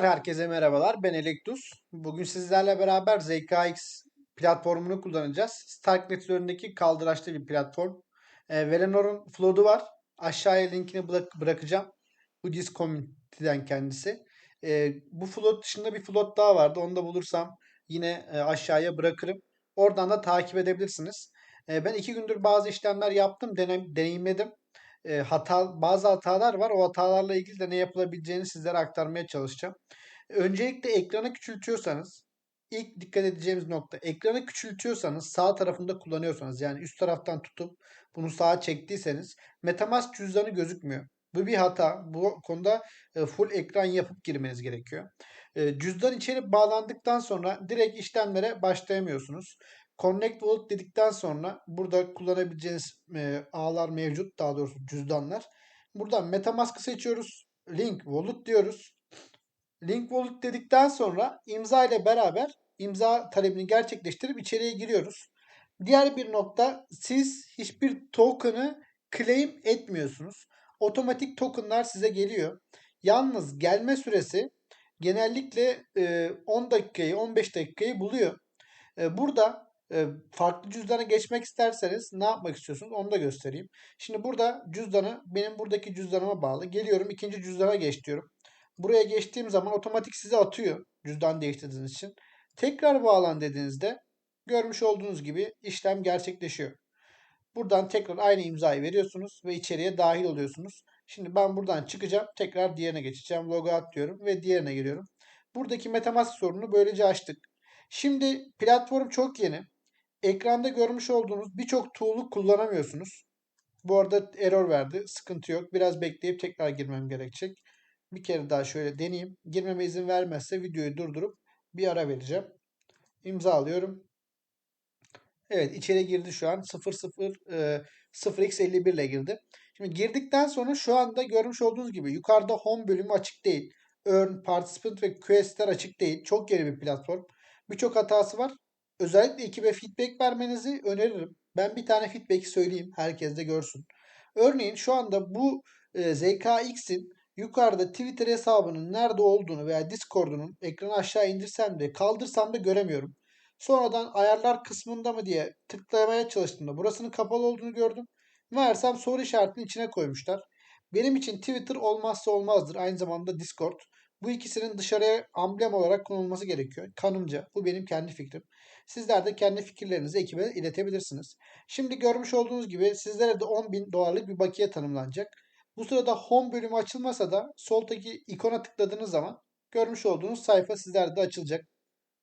Herkese merhabalar. Ben Elektus. Bugün sizlerle beraber ZKX platformunu kullanacağız. Starknet üzerindeki kaldıraçlı bir platform. E, Velenor'un float'u var. Aşağıya linkini bırak- bırakacağım. Udis Community'den kendisi. E, bu float dışında bir float daha vardı. Onu da bulursam yine e, aşağıya bırakırım. Oradan da takip edebilirsiniz. E, ben iki gündür bazı işlemler yaptım. Denem, deneyimledim e, hata bazı hatalar var. O hatalarla ilgili de ne yapılabileceğini sizlere aktarmaya çalışacağım. Öncelikle ekranı küçültüyorsanız ilk dikkat edeceğimiz nokta ekranı küçültüyorsanız sağ tarafında kullanıyorsanız yani üst taraftan tutup bunu sağa çektiyseniz MetaMask cüzdanı gözükmüyor. Bu bir hata. Bu konuda e, full ekran yapıp girmeniz gerekiyor. E, Cüzdan içeri bağlandıktan sonra direkt işlemlere başlayamıyorsunuz. Connect Wallet dedikten sonra burada kullanabileceğiniz e, ağlar mevcut. Daha doğrusu cüzdanlar. Buradan Metamask'ı seçiyoruz. Link Wallet diyoruz. Link Wallet dedikten sonra imza ile beraber imza talebini gerçekleştirip içeriye giriyoruz. Diğer bir nokta siz hiçbir token'ı claim etmiyorsunuz. Otomatik token'lar size geliyor. Yalnız gelme süresi genellikle e, 10 dakikayı 15 dakikayı buluyor. E, burada farklı cüzdana geçmek isterseniz ne yapmak istiyorsunuz onu da göstereyim. Şimdi burada cüzdanı benim buradaki cüzdanıma bağlı. Geliyorum ikinci cüzdana geç diyorum. Buraya geçtiğim zaman otomatik size atıyor cüzdan değiştirdiğiniz için. Tekrar bağlan dediğinizde görmüş olduğunuz gibi işlem gerçekleşiyor. Buradan tekrar aynı imzayı veriyorsunuz ve içeriye dahil oluyorsunuz. Şimdi ben buradan çıkacağım. Tekrar diğerine geçeceğim. Logout diyorum ve diğerine giriyorum. Buradaki Metamask sorununu böylece açtık. Şimdi platform çok yeni. Ekranda görmüş olduğunuz birçok tool'u kullanamıyorsunuz. Bu arada error verdi. Sıkıntı yok. Biraz bekleyip tekrar girmem gerekecek. Bir kere daha şöyle deneyeyim. Girmeme izin vermezse videoyu durdurup bir ara vereceğim. İmza alıyorum. Evet içeri girdi şu an. 00 e, 0x51 ile girdi. Şimdi girdikten sonra şu anda görmüş olduğunuz gibi yukarıda home bölümü açık değil. Earn, Participant ve Quest'ler açık değil. Çok yeni bir platform. Birçok hatası var. Özellikle ekibe feedback vermenizi öneririm. Ben bir tane feedback'i söyleyeyim. Herkes de görsün. Örneğin şu anda bu e, ZKX'in yukarıda Twitter hesabının nerede olduğunu veya Discord'unun ekranı aşağı indirsem de kaldırsam da göremiyorum. Sonradan ayarlar kısmında mı diye tıklamaya çalıştığımda burasının kapalı olduğunu gördüm. Meğersem soru işaretinin içine koymuşlar. Benim için Twitter olmazsa olmazdır. Aynı zamanda Discord. Bu ikisinin dışarıya amblem olarak konulması gerekiyor. Kanımca. Bu benim kendi fikrim. Sizler de kendi fikirlerinizi ekibe iletebilirsiniz. Şimdi görmüş olduğunuz gibi sizlere de 10.000 dolarlık bir bakiye tanımlanacak. Bu sırada home bölümü açılmasa da soldaki ikona tıkladığınız zaman görmüş olduğunuz sayfa sizlerde de açılacak.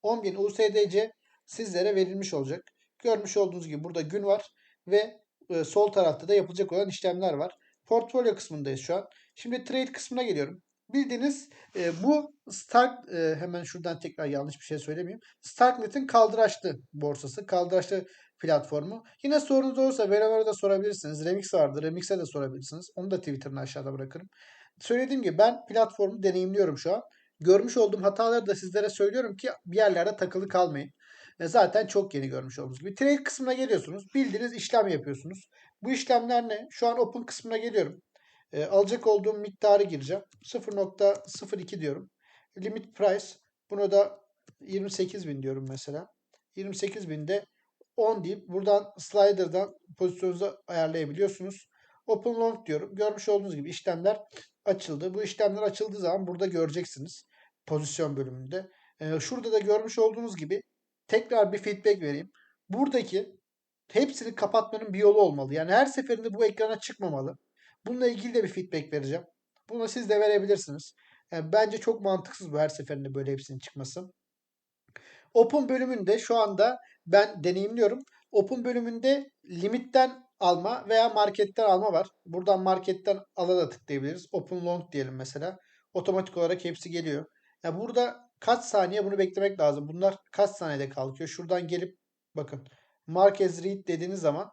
10.000 USDC sizlere verilmiş olacak. Görmüş olduğunuz gibi burada gün var ve e, sol tarafta da yapılacak olan işlemler var. Portfolyo kısmındayız şu an. Şimdi trade kısmına geliyorum. Bildiğiniz e, bu Stark e, hemen şuradan tekrar yanlış bir şey söylemeyeyim. Starknet'in kaldıraçlı borsası, kaldıraçlı platformu. Yine sorunuz olursa Veranor'a da sorabilirsiniz. Remix vardı. Remix'e de sorabilirsiniz. Onu da Twitter'ına aşağıda bırakırım. Söylediğim gibi ben platformu deneyimliyorum şu an. Görmüş olduğum hataları da sizlere söylüyorum ki bir yerlerde takılı kalmayın. E, zaten çok yeni görmüş olduğunuz gibi. Trade kısmına geliyorsunuz. Bildiğiniz işlem yapıyorsunuz. Bu işlemler ne? Şu an open kısmına geliyorum. E, alacak olduğum miktarı gireceğim. 0.02 diyorum. Limit price. Buna da 28.000 diyorum mesela. 28.000'de 10 deyip buradan slider'dan pozisyonunuzu ayarlayabiliyorsunuz. Open long diyorum. Görmüş olduğunuz gibi işlemler açıldı. Bu işlemler açıldığı zaman burada göreceksiniz. Pozisyon bölümünde. E, şurada da görmüş olduğunuz gibi tekrar bir feedback vereyim. Buradaki hepsini kapatmanın bir yolu olmalı. Yani her seferinde bu ekrana çıkmamalı. Bununla ilgili de bir feedback vereceğim. Bunu siz de verebilirsiniz. Yani bence çok mantıksız bu her seferinde böyle hepsinin çıkması. Open bölümünde şu anda ben deneyimliyorum. Open bölümünde limitten alma veya marketten alma var. Buradan marketten ala da tıklayabiliriz. Open long diyelim mesela. Otomatik olarak hepsi geliyor. Yani burada kaç saniye bunu beklemek lazım. Bunlar kaç saniyede kalkıyor. Şuradan gelip bakın market read dediğiniz zaman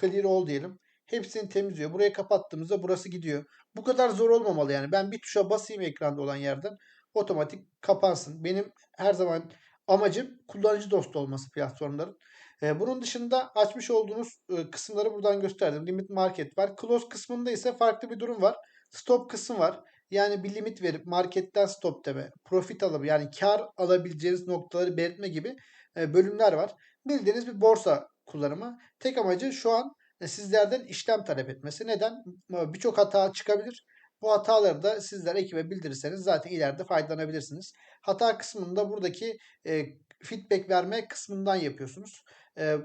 clear all diyelim. Hepsini temizliyor. Burayı kapattığımızda burası gidiyor. Bu kadar zor olmamalı yani. Ben bir tuşa basayım ekranda olan yerden otomatik kapansın. Benim her zaman amacım kullanıcı dostu olması platformların. Ee, bunun dışında açmış olduğunuz e, kısımları buradan gösterdim. Limit market var. Close kısmında ise farklı bir durum var. Stop kısmı var. Yani bir limit verip marketten stop deme, profit alıp yani kar alabileceğiniz noktaları belirtme gibi e, bölümler var. Bildiğiniz bir borsa kullanımı. Tek amacı şu an sizlerden işlem talep etmesi. Neden? E, Birçok hata çıkabilir. Bu hataları da sizler ekibe bildirirseniz zaten ileride faydalanabilirsiniz. Hata kısmında buradaki e, feedback verme kısmından yapıyorsunuz. E,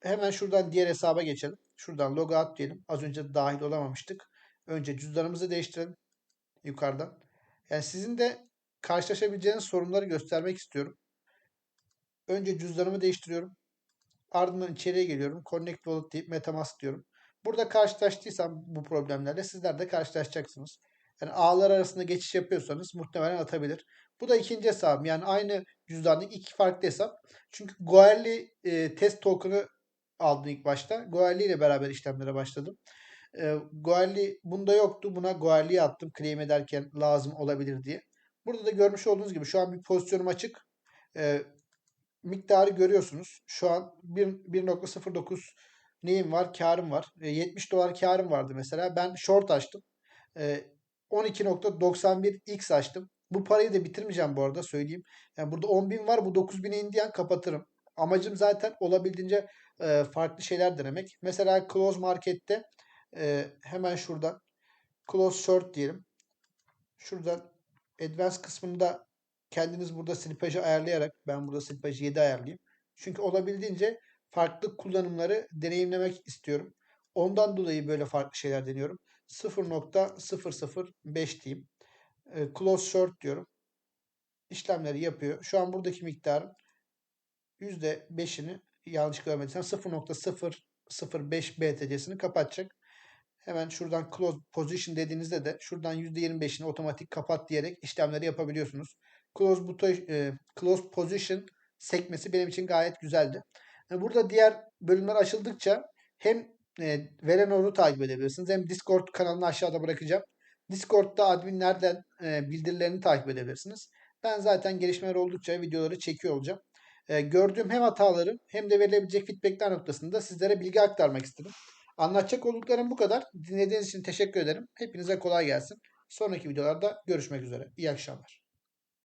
hemen şuradan diğer hesaba geçelim. Şuradan logout diyelim. Az önce dahil olamamıştık. Önce cüzdanımızı değiştirelim yukarıdan. Yani sizin de karşılaşabileceğiniz sorunları göstermek istiyorum. Önce cüzdanımı değiştiriyorum. Ardından içeriye geliyorum. Connect Wallet deyip Metamask diyorum. Burada karşılaştıysam bu problemlerle sizler de karşılaşacaksınız. Yani ağlar arasında geçiş yapıyorsanız muhtemelen atabilir. Bu da ikinci hesabım. Yani aynı cüzdandaki iki farklı hesap. Çünkü Goerli e, test token'ı aldım ilk başta. Goerli ile beraber işlemlere başladım. E, Goerli bunda yoktu. Buna Goerli'ye attım claim ederken lazım olabilir diye. Burada da görmüş olduğunuz gibi şu an bir pozisyonum açık. E, miktarı görüyorsunuz. Şu an 1.09 neyim var? Karım var. E, 70 dolar karım vardı mesela. Ben short açtım. E, 12.91x açtım. Bu parayı da bitirmeyeceğim bu arada söyleyeyim. Yani burada 10.000 var. Bu 9.000'e indiyen kapatırım. Amacım zaten olabildiğince e, farklı şeyler denemek. Mesela close markette e, hemen şuradan close short diyelim. Şuradan advanced kısmında kendiniz burada slipajı ayarlayarak ben burada slipajı 7 ayarlayayım. Çünkü olabildiğince farklı kullanımları deneyimlemek istiyorum. Ondan dolayı böyle farklı şeyler deniyorum. 0.005 diyeyim. E, close short diyorum. İşlemleri yapıyor. Şu an buradaki miktarın %5'ini yanlış görmediysem 0.005 BTC'sini kapatacak. Hemen şuradan close position dediğinizde de şuradan %25'ini otomatik kapat diyerek işlemleri yapabiliyorsunuz. Close, buton, e, close position sekmesi benim için gayet güzeldi. E, burada diğer bölümler açıldıkça hem e, Velenor'u takip edebilirsiniz hem Discord kanalını aşağıda bırakacağım. Discord'da adminlerden e, bildirilerini takip edebilirsiniz. Ben zaten gelişmeler oldukça videoları çekiyor olacağım. E, gördüğüm hem hataları hem de verilebilecek feedbackler noktasında sizlere bilgi aktarmak istedim. Anlatacak olduklarım bu kadar. Dinlediğiniz için teşekkür ederim. Hepinize kolay gelsin. Sonraki videolarda görüşmek üzere. İyi akşamlar.